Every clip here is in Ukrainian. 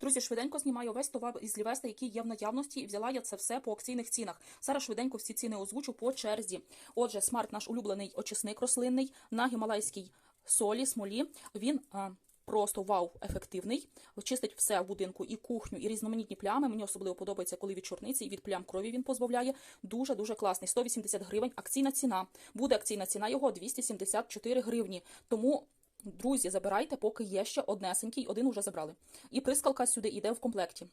Друзі, швиденько знімаю весь товар із Лівеста, який є в наявності, і взяла я це все по акційних цінах. Зараз швиденько всі ціни озвучу по черзі. Отже, смарт наш улюблений очисник рослинний на гімалайській солі, смолі. Він просто вау, ефективний. Чистить все в будинку, і кухню, і різноманітні плями. Мені особливо подобається, коли від чорниці і від плям крові він позбавляє. Дуже дуже класний. 180 гривень. Акційна ціна. Буде акційна ціна його 274 гривні. Тому. Друзі, забирайте, поки є ще однесенький, один уже забрали. І прискалка сюди йде в комплекті.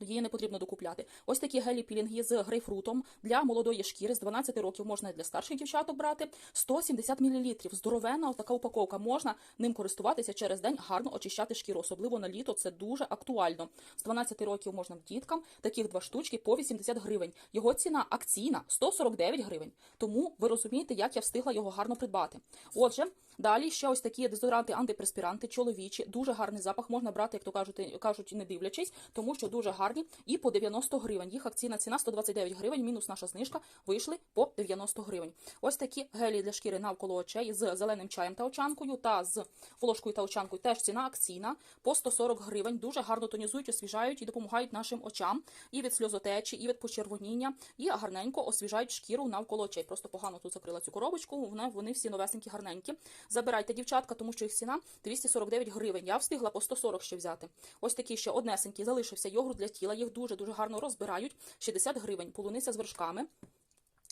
Її не потрібно докупляти. Ось такі гелі-пілінги з грейпфрутом для молодої шкіри з 12 років можна і для старших дівчаток брати. 170 мл. Здоровенна така упаковка. Можна ним користуватися через день, гарно очищати шкіру. Особливо на літо це дуже актуально. З 12 років можна діткам таких два штучки по 80 гривень. Його ціна акційна 149 гривень. Тому ви розумієте, як я встигла його гарно придбати. Отже, далі ще ось такі дезодоранти, антипреспіранти, чоловічі. Дуже гарний запах можна брати, як то кажуть, кажуть, не дивлячись, тому що дуже гарні і по 90 гривень. Їх акційна ціна 129 гривень, мінус наша знижка, вийшли по 90 гривень. Ось такі гелі для шкіри навколо очей з зеленим чаєм та очанкою та з волошкою та очанкою. Теж ціна акційна по 140 гривень. Дуже гарно тонізують, освіжають і допомагають нашим очам і від сльозотечі, і від почервоніння, і гарненько освіжають шкіру навколо очей. Просто погано тут закрила цю коробочку. Вони, всі новесенькі, гарненькі. Забирайте, дівчатка, тому що їх ціна 249 гривень. Я встигла по 140 ще взяти. Ось такий ще однесенький залишився йогурт для тіла. Їх дуже дуже гарно розбирають. 60 гривень. Полуниця з вершками.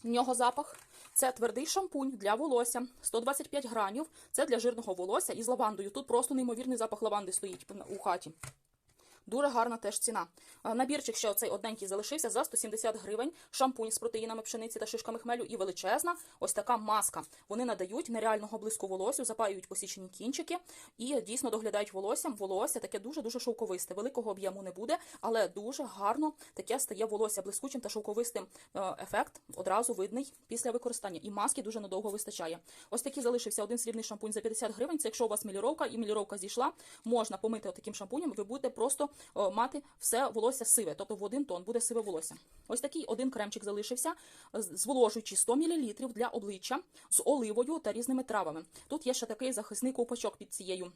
В нього запах. Це твердий шампунь для волосся, 125 гранів. Це для жирного волосся із лавандою. Тут просто неймовірний запах лаванди стоїть у хаті. Дуже гарна теж ціна. Набірчик ще оцей одненький залишився за 170 гривень. Шампунь з протеїнами пшениці та шишками хмелю і величезна. Ось така маска. Вони надають нереального блиску волосю, запаюють посічені кінчики і дійсно доглядають волоссям. Волосся таке дуже-дуже шовковисте. Великого об'єму не буде, але дуже гарно таке стає волосся блискучим та шовковистим. Е, Ефект одразу видний після використання. І маски дуже надовго вистачає. Ось такий залишився один срібний шампунь за 50 гривень. Це якщо у вас міліровка і міліровка зійшла, можна помити таким шампунем. Ви будете просто мати все волосся сиве, тобто в один тон буде сиве волосся. Ось такий один кремчик залишився, зволожуючи 100 мл для обличчя з оливою та різними травами. Тут є ще такий захисний ковпачок під цією.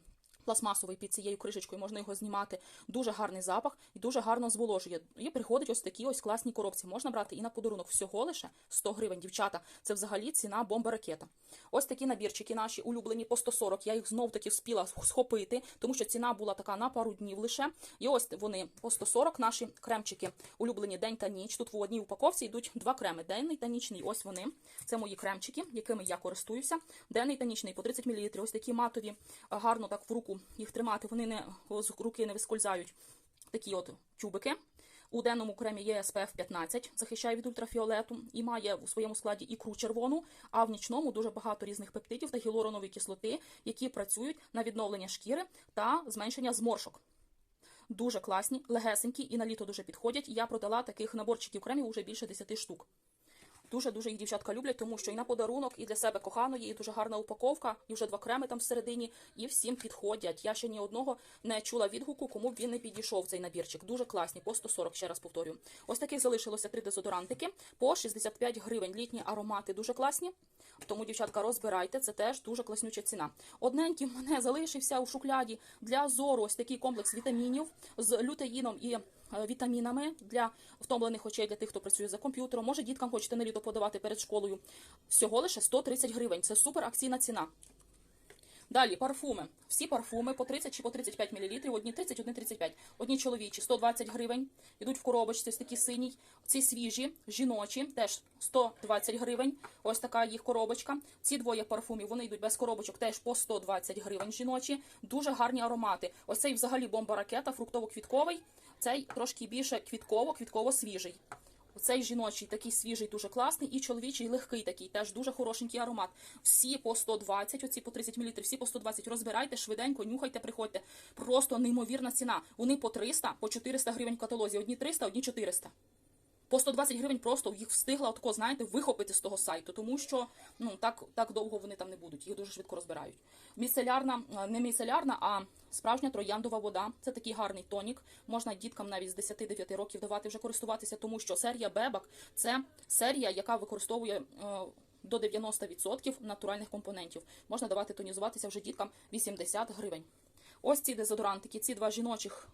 Пластмасовий під цією кришечкою можна його знімати. Дуже гарний запах і дуже гарно зволожує. І приходить ось такі ось класні коробці. Можна брати і на подарунок всього лише 100 гривень. Дівчата, це взагалі ціна бомба ракета. Ось такі набірчики наші улюблені по 140. Я їх знов таки вспіла схопити, тому що ціна була така на пару днів лише. І ось вони по 140 наші кремчики. Улюблені день та ніч. Тут в одній упаковці йдуть два креми: денний та нічний. Ось вони. Це мої кремчики, якими я користуюся. Денний та нічний по 30 мл. Ось такі матові, гарно так в руку їх тримати. Вони не з руки не вискользають. Такі от тюбики. У денному кремі є SPF 15, захищає від ультрафіолету і має у своєму складі ікру червону, а в нічному дуже багато різних пептидів та гіалуронової кислоти, які працюють на відновлення шкіри та зменшення зморшок. Дуже класні, легесенькі і на літо дуже підходять. Я продала таких наборчиків кремів уже більше 10 штук. Дуже-дуже їх дівчатка люблять, тому що і на подарунок, і для себе коханої, і дуже гарна упаковка, і вже два креми там всередині, і всім підходять. Я ще ні одного не чула відгуку, кому б він не підійшов цей набірчик. Дуже класні, по 140, ще раз повторюю. Ось таких залишилося три дезодорантики по 65 гривень. Літні аромати дуже класні. Тому, дівчатка, розбирайте, це теж дуже класнюча ціна. Одненький в мене залишився у шукляді для зору ось такий комплекс вітамінів з лютеїном і е, вітамінами для втомлених очей, для тих, хто працює за комп'ютером. Може, діткам хочете на літо подавати перед школою. Всього лише 130 гривень. Це супер акційна ціна. Далі парфуми. Всі парфуми по 30 чи по 35 мл, одні 30, одні 35. Одні чоловічі 120 гривень. Йдуть в коробочці, ось такі синій. Ці свіжі, жіночі, теж 120 гривень. Ось така їх коробочка. Ці двоє парфумів вони йдуть без коробочок, теж по 120 гривень жіночі. Дуже гарні аромати. Ось цей взагалі бомба ракета, фруктово-квітковий. Цей трошки більше квітково, квітково-свіжий. Цей жіночий такий свіжий, дуже класний, і чоловічий легкий такий, теж дуже хорошенький аромат. Всі по 120, оці по 30 мл, всі по 120. Розбирайте швиденько, нюхайте, приходьте. Просто неймовірна ціна. Вони по 300, по 400 гривень в каталозі. Одні 300, одні 400. По 120 гривень просто їх встигла отако, знаєте, вихопити з того сайту, тому що ну так, так довго вони там не будуть, їх дуже швидко розбирають. Міцелярна, е, не міцелярна, а справжня трояндова вода. Це такий гарний тонік. Можна діткам навіть з 10-9 років давати вже користуватися, тому що серія Бебак це серія, яка використовує. е, До 90% натуральних компонентів можна давати тонізуватися вже діткам 80 гривень. Ось ці дезодорантики, ці два жіночих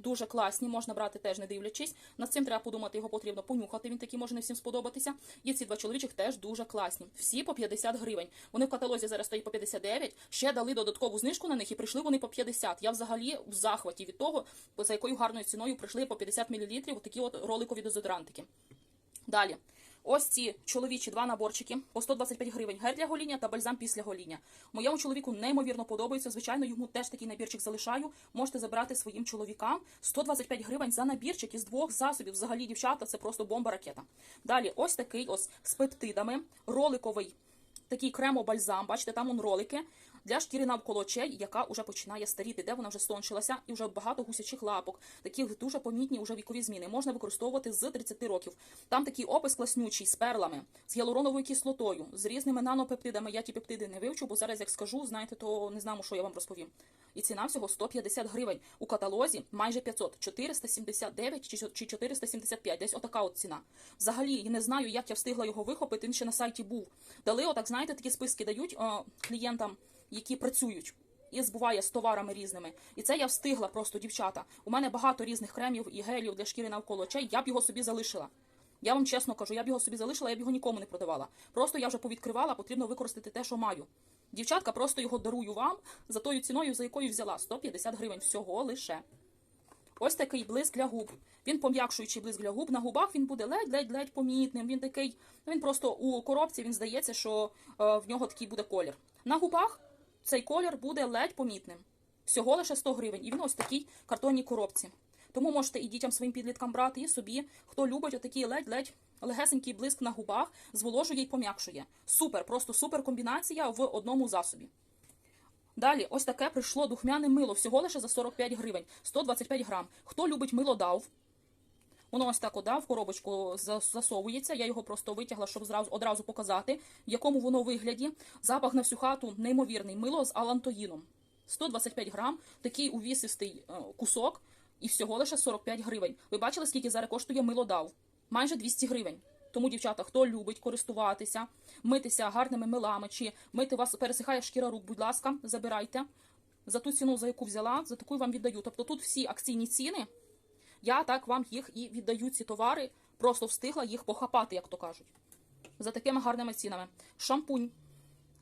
дуже класні, можна брати теж не дивлячись. Над цим треба подумати, його потрібно понюхати. Він такий може не всім сподобатися. І ці два чоловічих теж дуже класні. Всі по 50 гривень. Вони в каталозі зараз стоять по 59, ще дали додаткову знижку на них і прийшли вони по 50. Я взагалі в захваті від того, за якою гарною ціною прийшли по 50 мл такі от роликові дезодорантики. Далі. Ось ці чоловічі два наборчики по 125 гривень. Гель для гоління та бальзам після гоління. Моєму чоловіку неймовірно подобається. Звичайно, йому теж такий набірчик залишаю. Можете забрати своїм чоловікам 125 гривень за набірчик із двох засобів. Взагалі, дівчата, це просто бомба ракета. Далі, ось такий ось з пептидами, роликовий такий кремо-бальзам. Бачите, там он ролики. Для шкіри навколо очей, яка вже починає старіти, де вона вже стончилася, і вже багато гусячих лапок, такі дуже помітні уже вікові зміни. Можна використовувати з 30 років. Там такий опис класнючий з перлами, з гіалуроновою кислотою, з різними нанопептидами. Я ті пептиди не вивчу, бо зараз, як скажу, знаєте, то не знаю, що я вам розповім. І ціна всього 150 гривень. У каталозі майже 500, 479 чи чи 475, десь отака от ціна. Взагалі, я не знаю, як я встигла його вихопити, він ще на сайті був. Дали, отак, знаєте, такі списки дають о, клієнтам, які працюють. І збуває з товарами різними. І це я встигла просто, дівчата. У мене багато різних кремів і гелів для шкіри навколо очей. Я б його собі залишила. Я вам чесно кажу, я б його собі залишила, я б його нікому не продавала. Просто я вже повідкривала, потрібно використати те, що маю. Дівчатка, просто його дарую вам за тою ціною, за якою взяла 150 гривень всього лише. Ось такий блиск для губ. Він пом'якшуючий блиск для губ. На губах він буде ледь-ледь-ледь помітним. Він такий, ну, він просто у коробці він здається, що е, в нього такий буде колір. На губах цей колір буде ледь помітним. Всього лише 100 гривень. І він ось в такій картонній коробці. Тому можете і дітям своїм підліткам брати, і собі, хто любить отакий ледь-ледь легесенький блиск на губах, зволожує і пом'якшує. Супер, просто супер комбінація в одному засобі. Далі, ось таке прийшло духмяне мило, всього лише за 45 гривень, 125 грам. Хто любить мило дав? Воно ось так ода в коробочку засовується. Я його просто витягла, щоб зразу одразу показати, в якому воно вигляді. Запах на всю хату неймовірний. Мило з алантоїном. 125 грам, такий увісистий е, кусок, і всього лише 45 гривень. Ви бачили, скільки зараз коштує мило дав? Майже 200 гривень. Тому, дівчата, хто любить користуватися, митися гарними милами, чи мити вас пересихає шкіра рук, будь ласка, забирайте. За ту ціну, за яку взяла, за таку вам віддаю. Тобто тут всі акційні ціни, я так вам їх і віддаю, ці товари, просто встигла їх похапати, як то кажуть. За такими гарними цінами. Шампунь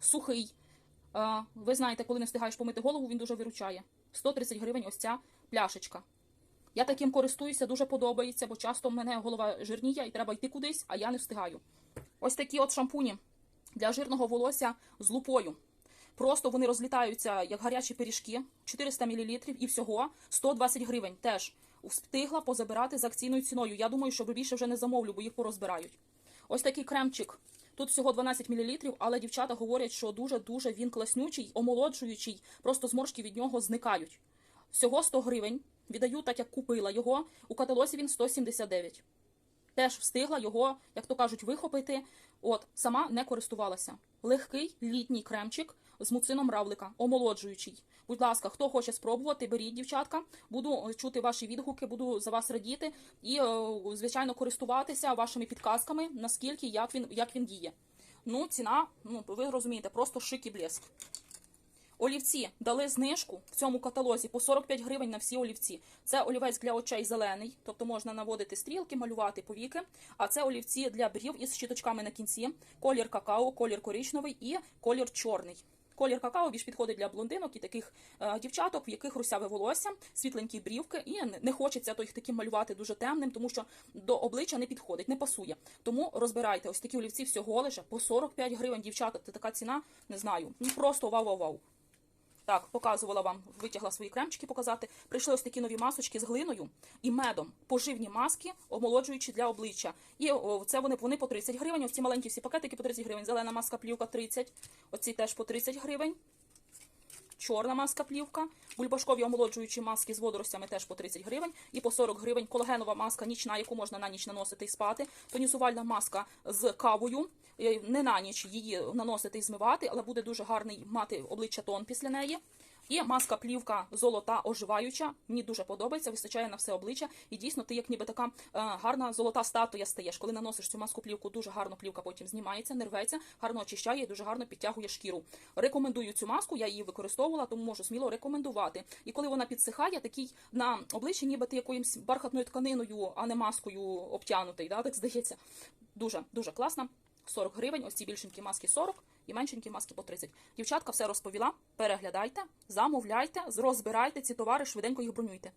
сухий. Е, Ви знаєте, коли не встигаєш помити голову, він дуже виручає. 130 гривень ось ця пляшечка. Я таким користуюся, дуже подобається, бо часто в мене голова жирніє і треба йти кудись, а я не встигаю. Ось такі от шампуні для жирного волосся з лупою. Просто вони розлітаються як гарячі пиріжки, 400 мл і всього 120 гривень. Теж встигла позабирати з акційною ціною. Я думаю, що більше вже не замовлю, бо їх порозбирають. Ось такий кремчик. Тут всього 12 мл, але дівчата говорять, що дуже-дуже він класнючий, омолоджуючий, просто зморшки від нього зникають. Всього 100 гривень. Віддаю так, як купила його. У каталозі він 179. Теж встигла його, як то кажуть, вихопити. От, сама не користувалася. Легкий літній кремчик з муцином равлика, омолоджуючий. Будь ласка, хто хоче спробувати, беріть, дівчатка. Буду е, чути ваші відгуки, буду за вас радіти і, е, звичайно, користуватися вашими підказками, наскільки як він, як він діє. Ну, ціна, ну ви розумієте, просто шик і блеск. Олівці дали знижку в цьому каталозі по 45 гривень на всі олівці. Це олівець для очей зелений, тобто можна наводити стрілки, малювати повіки. А це олівці для брів із щіточками на кінці, колір какао, колір коричневий і колір чорний. Колір какао більш підходить для блондинок і таких е, дівчаток, в яких русяве волосся, світленькі брівки, і не- хочеться то їх таким малювати дуже темним, тому що до обличчя не підходить, не пасує. Тому розбирайте ось такі олівці всього лише по 45 гривень. Дівчата, це така ціна, не знаю. Ну просто вау-вау-вау. Так, показувала вам, витягла свої кремчики показати. Прийшли ось такі нові масочки з глиною і медом. Поживні маски, омолоджуючі для обличчя. І це вони, вони по 30 гривень. Ось ці маленькі всі пакетики по 30 гривень. Зелена маска плівка 30. Оці теж по 30 гривень. Чорна маска плівка, бульбашкові омолоджуючі маски з водоростями теж по 30 гривень і по 40 гривень. Колагенова маска нічна, яку можна на ніч наносити і спати. Тонізувальна маска з кавою. Е, Не на ніч її наносити і змивати, але буде дуже гарний мати обличчя тон після неї. І маска плівка золота оживаюча. Мені дуже подобається, вистачає на все обличчя. І дійсно, ти як ніби така е, гарна золота статуя стаєш. Коли наносиш цю маску плівку, дуже гарно плівка потім знімається, не рветься, гарно очищає і дуже гарно підтягує шкіру. Рекомендую цю маску, я її використовувала, тому можу сміло рекомендувати. І коли вона підсихає, такий на обличчі, ніби ти якоюсь бархатною тканиною, а не маскою обтянутий. Да? Так здається. Дуже дуже класна. 40 гривень, ось ці більшенькі маски 40 і меншенькі маски по 30. Дівчатка все розповіла. Переглядайте, замовляйте, розбирайте ці товари, швиденько їх бронюйте.